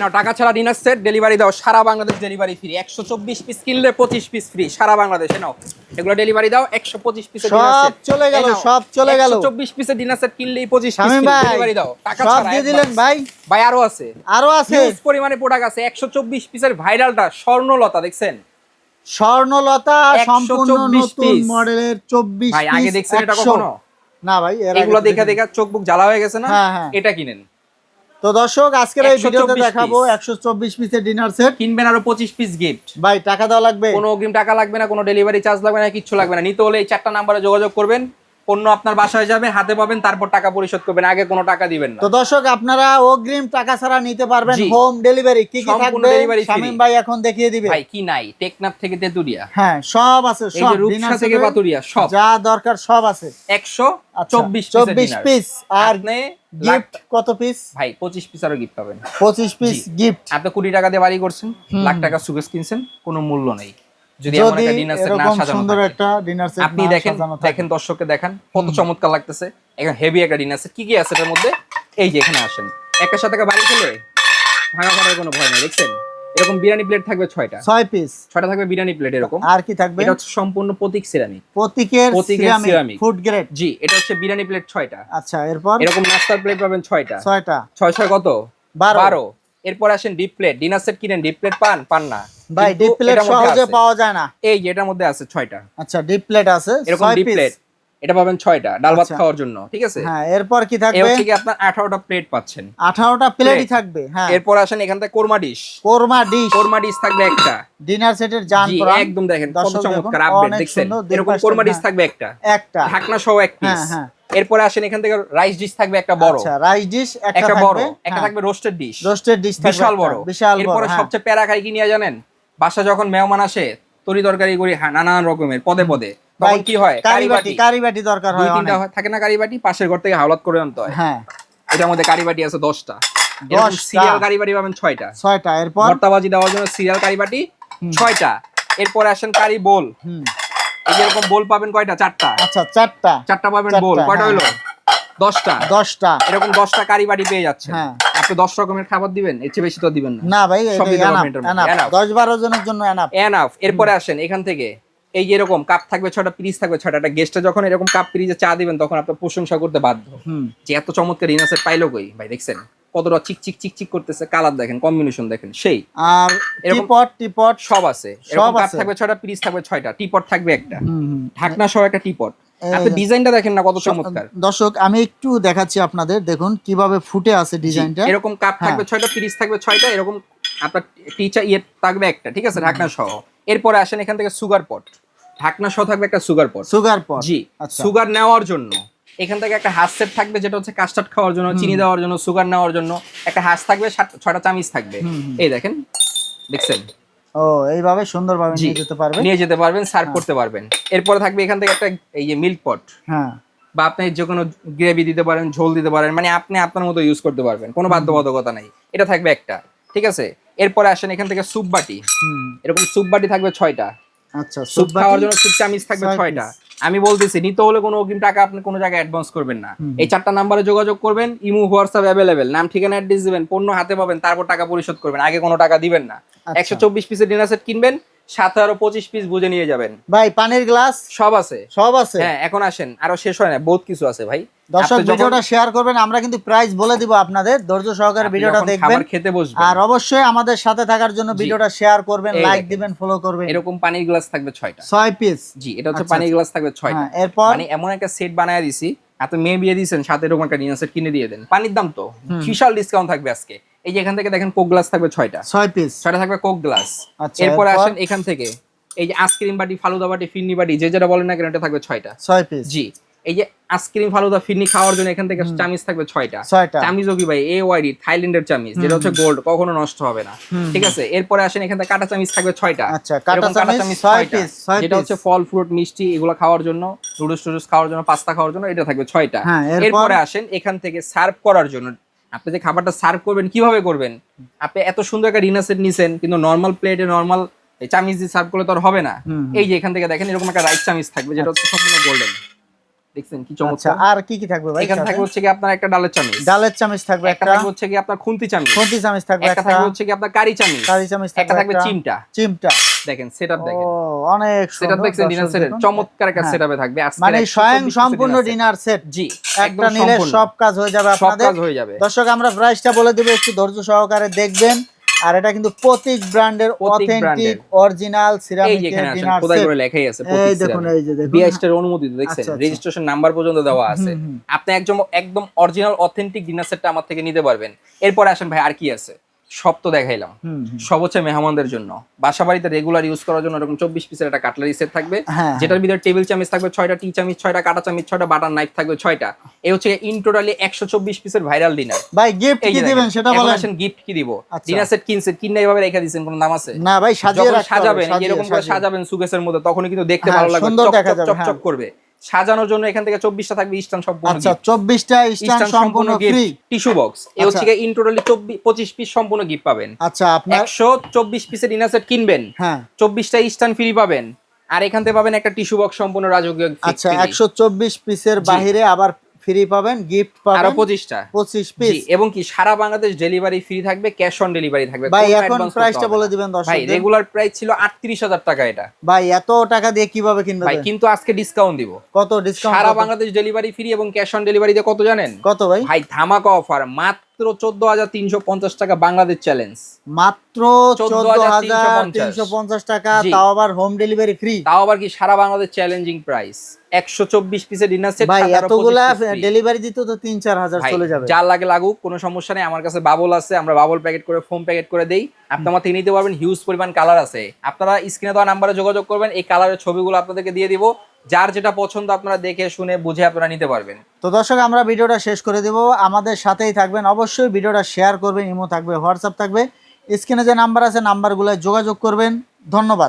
নাও টাকা ছাড়া dinner set delivery দাও সারা বাংলাদেশ ডেলিভারি ফ্রি একশো চব্বিশ পিস কিনলে পঁচিশ পিস ফ্রি সারা বাংলাদেশে নাও। এগুলো ডেলিভারি দাও একশো পঁচিশ পিসের সব চলে গেল, সব চলে গেল। চব্বিশ পিসের ডিনার সেট কিনলেই পঁচিশ পিস ডেলিভারি দাও। টাকা সব ছাড়া দিয়ে দিলেন ভাই। ভাই আরও আছে। আরও আছে। হিউজ পরিমাণে প্রোডাক্ট আছে একশো চব্বিশ পিসের ভাইরালটা স্বর্ণলতা দেখছেন? স্বর্ণলতা সম্পূর্ণ নতুন। মডেলের চব্বিশ ভাই আগে দেখছেন এটা কখনো? না ভাই এগুলো দেখে। দেখে চোখ বুক জ্বালা হয়ে গেছে না? হ্যাঁ, হ্যাঁ। এটা কিনেন। তো দর্শক আজকের এই ভিডিওতে দেখাবো একশো চব্বিশ পিসের ডিনার সেট কিনবেন আরও পঁচিশ পিস গিফট ভাই টাকা দেওয়া লাগবে? কোনো অগ্রিম টাকা লাগবে না কোনো ডেলিভারি চার্জ লাগবে না কিচ্ছু লাগবে না। নিতে হলে এই চারটা নাম্বারে যোগাযোগ করবেন। পণ্য আপনার বাসায় যাবে হাতে পাবেন তারপর টাকা পরিশোধ করবেন। আগে কোনো টাকা দিবেন না। তো দর্শক আপনারা অগ্রিম টাকা ছাড়া নিতে পারবেন হোম ডেলিভারি কি কি থাকবে? শামিম ভাই এখন দেখিয়ে দিবে। ভাই কি নাই? টেকনাফ থেকে তেতুরিয়া হ্যাঁ সব আছে সব যে রূপসা থেকে পাতুরিয়া সব। যা দরকার সব আছে। একশো আচ্ছা, চব্বিশ চব্বিশ পিস আর গিফট কত পিস ভাই পঁচিশ পিস আরও গিফট পাবেন। পঁচিশ পিস গিফট আপনি টাকা দিয়ে বাড়ি করছেন লাখ টাকা সুকেস কিনছেন কোনো মূল্য নেই। যদি এমন একটা ডিনার সেট না সাজানো সুন্দর একটা ডিনার সেট আপনি দেখেন দেখেন দর্শককে দেখান কত চমৎকার লাগতেছে। এখন হেভি একটা ডিনার সেট কি কি আছে এটার মধ্যে? এই যে এখানে আসেন। একটা সাথে বাড়ি খেলে ভাঙা করার কোনো ভয় নেই দেখছেন? এরকম বিরিয়ানি প্লেট থাকবে ছয়টা। ছয় পিস ছয়টা থাকবে বিরিয়ানি প্লেট এরকম। আর কি থাকবে? এটা হচ্ছে সম্পূর্ণ প্রতীক সিরামিক প্রতীকের প্রতীকের সিরামিক ফুড গ্রেড জি এটা হচ্ছে বিরিয়ানি প্লেট ছয়টা। আচ্ছা এরপর? এরকম নাস্তার প্লেট পাবেন ছয়টা। ছয়টা। ছয় ছয় কত? বারো। বারো। এরপর আসেন ডিপ প্লেট ডিনার সেট কিনেন ডিপ প্লেট পান পান না। ভাই ডিপ প্লেট সহজে পাওয়া যায় না। এই যে এটার মধ্যে আছে ছয়টা। আচ্ছা ডিপ প্লেট আছে এরকম ডিপ প্লেট এটা পাবেন ছয়টা ডাল ভাত আচ্ছা। খাওয়ার জন্য ঠিক আছে? হ্যাঁ এরপর কি থাকবে? হচ্ছে কি আপনার আঠারোটা প্লেট পাচ্ছেন। আঠারোটা প্লেটই থাকবে হ্যাঁ। এরপর আসেন এখান থেকে korma dish korma dish korma dish থাকবে একটা। ডিনার সেটের জান প্রাণ একদম দেখেন কত চমৎকার আপডেট দেখছেন? এরকম কোরমা ডিশ হ্যাঁ। থাকবে একটা। একটা। ঢাকনা সহ এক পিস হ্যাঁ, হ্যাঁ। এরপরে আসেন এখান থেকে রাইস ডিশ থাকবে একটা বড়। আচ্ছা রাইস ডিশ একটা বড় একটা থাকবে রোস্টেড ডিশ রোস্টেড ডিশ থাকবে বিশাল বড়। বিশাল বড় এরপরে হ্যাঁ। সবচেয়ে প্যারা খাই কি নিয়ে জানেন? বাসা যখন মেহমান আসে তরি তরকারি করি হ্যাঁ, নানান রকমের পদে পদে। তখন কি হয়? কারি বাটি। কারি বাটি দরকার হয় তিনটা হয়- থাকে না কারি বাটি? পাশের ঘর থেকে হাওলাত করে আনতে হয়। হ্যাঁ। এটার মধ্যে কারি বাটি আছে দশটা। সিরিয়াল কারি বাটি পাবেন ছয়টা। ছয়টা। এরপর? ভর্তাবাজি দেওয়ার জন্য সিরিয়াল কারি বাটি ছয়টা। এরপরে আসেন কারি বোল। এরকম বোল পাবেন কয়টা? চারটা। আচ্ছা চারটা। চারটা পাবেন বোল। কয়টা হ্যাঁ, হলো? দশটা। দশটা। এরকম দশটা কারি বাটি পেয়ে যাচ্ছেন। হ্যাঁ। আপনি দশ রকমের খাবার দিবেন এর চেয়ে বেশি তো দিবেন না। না ভাই। দশ বারো জনের জন্য এনাফ এনাফ এরপরে আসেন এখান থেকে। এই এরকম কাপ থাকবে ছটা পিরিজ থাকবে ছটা একটা গেস্টে যখন এরকম কাপ পিরিজে চা দিবেন তখন আপনার প্রশংসা করতে বাধ্য। হুম। যে এত চমৎকার ইনাসের পাইলো কই? ভাই দেখছেন? কতটা চিক চিক চিক চিক করতেছে কালার দেখেন কম্বিনেশন দেখেন সেই। আর এরকম- টিপট টিপট সব আছে। এরকম কাপ থাকবে ছটা পিরিজ থাকবে ছয়টা টিপট থাকবে একটা। ঢাকনা সহ একটা টিপট আপনি ডিজাইনটা দেখেন না কত চমৎকার। দর্শক আমি একটু দেখাচ্ছি আপনাদের দেখুন কীভাবে ফুটে আছে ডিজাইনটা এরকম কাপ হ্যাঁ। থাকবে ছয়টা পিরিজ থাকবে ছয়টা এরকম আপনার টিচার ইয়ে থাকবে একটা ঠিক আছে? ঢাকনা সহ। এরপরে আসেন এখান থেকে সুগার পট। ঢাকনা সহ থাকবে একটা সুগার পট। সুগার পট। জি আচ্ছা। সুগার নেওয়ার জন্য। এখান থেকে একটা হাঁস সেট থাকবে যেটা হচ্ছে কাস্টার্ড খাওয়ার জন্য চিনি দেওয়ার জন্য সুগার নেওয়ার জন্য। একটা হাঁস থাকবে ছয়টা চামিচ থাকবে। এই দেখেন দেখছেন? ও এইভাবে সুন্দরভাবে। নিয়ে যেতে পারবেন? নিয়ে যেতে পারবেন সার্ভ করতে পারবেন। এরপরে থাকবে এখান থেকে একটা এই যে মিল্ক পট। হ্যাঁ। বা আপনি যে কোনো গ্রেভি দিতে পারেন ঝোল দিতে পারেন মানে আপনি আপনার মতো ইউজ করতে পারবেন কোনো বাধ্যবাধকতা নাই। এটা থাকবে একটা ঠিক আছে? এরপরে আসেন এখান থেকে সুপ বাটি। এরকম স্যুপ বাটি থাকবে ছয়টা। আচ্ছা স্যুপ বাটি। খাওয়ার জন্য স্যুপ চামিচ থাকবে ছয়টা। আমি বলতেছি নিতে হলে কোনো অগ্রিম টাকা আপনি কোনো জায়গায় অ্যাডভান্স করবেন না। এই চারটা নাম্বারে যোগাযোগ করবেন ইমু হোয়াটসঅ্যাপ অ্যাভেলেবেল নাম ঠিকানা অ্যাড্রেস দিবেন পণ্য হাতে পাবেন তারপর টাকা পরিশোধ করবেন। আগে কোনো টাকা দিবেন না। আচ্ছা। একশো চব্বিশ পিসের ডিনার সেট কিনবেন সাথে আরও পঁচিশ পিস বুঝে নিয়ে যাবেন। ভাই পানির গ্লাস? সব আছে। সব আছে? হ্যাঁ এখন আসেন। আরও শেষ হয় না বহুত কিছু আছে ভাই। দর্শক ভিডিওটা শেয়ার করবেন আমরা কিন্তু প্রাইস বলে দিব আপনাদের। ধৈর্য সহকারে ভিডিওটা দেখবেন। খেতে বসবেন। আর অবশ্যই আমাদের সাথে থাকার জন্য ভিডিওটা শেয়ার করবেন লাইক দিবেন ফলো করবেন। এরকম পানির গ্লাস থাকবে ছয়টা। ছয় পিস জি এটা হচ্ছে আচ্ছা, পানির গ্লাস থাকবে ছয়টা। হ্যাঁ এরপর? মানে এমন একটা সেট বানায় দিছি এত মেয়ে বিয়ে দিয়েছেন সাথে এরকম একটা ডিনার সেট কিনে দিয়ে দেন। পানির দাম তো। বিশাল ডিসকাউন্ট থাকবে আজকে। এই যে এখান থেকে দেখেন কোক গ্লাস থাকবে ছয়টা। ছয় পিস ছয়টা থাকবে কোক গ্লাস। আচ্ছা, এরপরে? আসেন এখান থেকে। এই যে আইসক্রিম বাটি ফালুদা বাটি ফিরনি বাটি যে যেটা বলেন না কেন এটা থাকবে ছয়টা। ছয় পিস জি। এই যে আইসক্রিম ফালুদা ফিরনি খাওয়ার জন্য এখান থেকে চামিচ থাকবে ছয়টা। ছয়টা। চামিজও কি ভাই? এ ওয়াইডি থাইল্যান্ডের চামিজ যেটা হচ্ছে গোল্ড কখনো নষ্ট হবে না। ঠিক আছে? এরপরে আসেন এখান থেকে কাটা চামিজ থাকবে ছয়টা। আচ্ছা, কাঁটা চামিচ ছয় ছয়টা। ছয় যেটা হচ্ছে ফল ফ্রুট মিষ্টি এগুলো খাওয়ার জন্য নুডলস টুডলস খাওয়ার জন্য পাস্তা খাওয়ার জন্য এটা থাকবে ছয়টা। হ্যাঁ? এরপরে আসেন এখান থেকে সার্ভ করার জন্য আপনি যে খাবারটা সার্ভ করবেন কীভাবে করবেন? আপনি এত সুন্দর একটা ডিনার সেট নিছেন কিন্তু নর্মাল প্লেটে নর্মাল চামিজ দিয়ে সার্ভ করলে তো আর হবে না। এই যে এখান থেকে দেখেন এরকম একটা রাইস চামিজ থাকবে যেটা হচ্ছে সম্পূর্ণ গোল্ডেন দেখছেন কি আচ্ছা চমৎকার? আর কি কি থাকবে ভাই? এখানে থাকবে হচ্ছে কি আপনার একটা ডালের চামিচ। ডালের চামচ থাকবে একটা থাকবে হচ্ছে কি আপনার খুন্তি চামিচ। খুন্তি চামচ থাকবে একটা থাকবে হচ্ছে কি আপনার কারি চামিচ। কারি চামচ থাকবে একটা। থাকবে চিমটা। চিমটা। দেখেন সেটআপ দেখেন। ও অনেক সেটআপ দেখছেন ডিনার দেখুন। চমৎকার একটা হ্যাঁ। সেটআপে থাকবে। আজকে মানে স্বয়ং সম্পূর্ণ ডিনার সেট। জি একটা একদম নিলে সম্পূর্ণ। সব কাজ হয়ে যাবে আপনাদের। সব কাজ হয়ে যাবে। দর্শক আমরা প্রাইসটা বলে দেবো একটু ধৈর্য সহকারে দেখবেন। আর এটা কিন্তু প্রতীক ব্র্যান্ডের authentic. Original ceramic dinner set করে লেখাই আছে এই দেখুন এই যে দেখুন। বিআইস্টের অনুমোদিত দেখছেন তো দেখছেন? রেজিস্ট্রেশন নাম্বার পর্যন্ত দেওয়া আছে। আপনি একদম একদম অরিজিনাল অথেন্টিক ডিনার সেটটা আমার থেকে নিতে পারবেন। এরপর আসেন ভাই আর কি আছে? সব তো দেখাইলাম। সব হচ্ছে মেহমানদের জন্য। বাসা বাড়িতে রেগুলার ইউজ করার জন্য এরকম চব্বিশ পিসের একটা কাটলারি সেট থাকবে। হ্যাঁ যেটার ভিতরে টেবিল চামিচ থাকবে ছয়টা টি চামিচ ছয়টা কাটা চামিচ ছয়টা বাটার নাইফ থাকবে ছয়টা। এই হচ্ছে ইন টোটালি একশো চব্বিশ পিসের ভাইরাল ডিনার ভাই গিফট কি দিবেন সেটা বলেন। আসেন গিফট কি দিব? আচ্ছা। ডিনার সেট কিনছে কিনে এইভাবে রেখে দিচ্ছেন কোনো দাম আছে? না ভাই সাজিয়ে সাজাবেন এরকম করে সাজাবেন সুকেসের মধ্যে তখনই কিন্তু দেখতে হ্যাঁ, ভালো লাগবে সুন্দর চক দেখা চক যাবে, চক হ্যাঁ। চক করবে। সাজানোর জন্য এখান থেকে চব্বিশটা থাকবে ইস্টান সম্পূর্ণ আচ্ছা চব্বিশটা স্ট্যান্ড সম্পূর্ণ ফ্রি টিস্যু বক্স এ হচ্ছে। ইন টোটালি চব্বিশ পঁচিশ পিস সম্পূর্ণ গিফট পাবেন। আচ্ছা আপনি একশো চব্বিশ পিসের ইনার সেট কিনবেন। হ্যাঁ। চব্বিশটা স্টান ফ্রি পাবেন। আর এখান থেকে পাবেন একটা টিস্যু বক্স সম্পূর্ণ রাজকীয় আচ্ছা একশো চব্বিশ পিসের বাইরে বাহিরে আবার ফ্রি পাবেন গিফট আরও পাবেন পঁচিশটা। পঁচিশ জি পিস এবং কি সারা বাংলাদেশ ডেলিভারি ফ্রি থাকবে ক্যাশ অন ডেলিভারি থাকবে। ভাই এখন প্রাইসটা বলে দিবেন দর্শক ভাই রেগুলার প্রাইস ছিল আটত্রিশ হাজার টাকা এটা। ভাই এত টাকা দিয়ে কীভাবে কিনবেন ভাই কিন্তু আজকে ডিসকাউন্ট দিব। কত ডিসকাউন্ট সারা বাংলাদেশ ডেলিভারি ফ্রি এবং ক্যাশ অন ডেলিভারিতে কত জানেন? কত ভাই? ভাই ধামাকা অফার মাত্র চোদ্দ হাজার তিনশো পঞ্চাশ টাকা বাংলাদেশ চ্যালেঞ্জ মাত্র চোদ্দ হাজার তিনশো পঞ্চাশ টাকা তাও আবার হোম ডেলিভারি ফ্রি তাও আবার কি সারা বাংলাদেশ চ্যালেঞ্জিং প্রাইস একশো চব্বিশ পিসের ডিনার সেট ভাই এতগুলা ডেলিভারি দিতে তো তিন চার হাজার চলে যাবে। যা লাগে লাগুক কোনো সমস্যা নেই। আমার কাছে বাবল আছে আমরা বাবল প্যাকেট করে ফোম প্যাকেট করে দেই। আপনি আমার থেকে নিতে পারবেন হিউজ পরিমাণ কালার আছে। আপনারা স্ক্রিনে দেওয়া নাম্বারে যোগাযোগ করবেন এই কালারের ছবিগুলো আপনাদেরকে দিয়ে দিব। যার যেটা পছন্দ আপনারা দেখে, শুনে, বুঝে আপনারা নিতে পারবেন। তো দর্শক, আমরা ভিডিওটা শেষ করে দেব। আমাদের সাথেই থাকবেন। অবশ্যই ভিডিওটা শেয়ার করবেন, ইমো থাকবে হোয়াটসঅ্যাপ থাকবে। স্ক্রিনে যে নাম্বার আছে নাম্বারগুলো যোগাযোগ করবেন। ধন্যবাদ।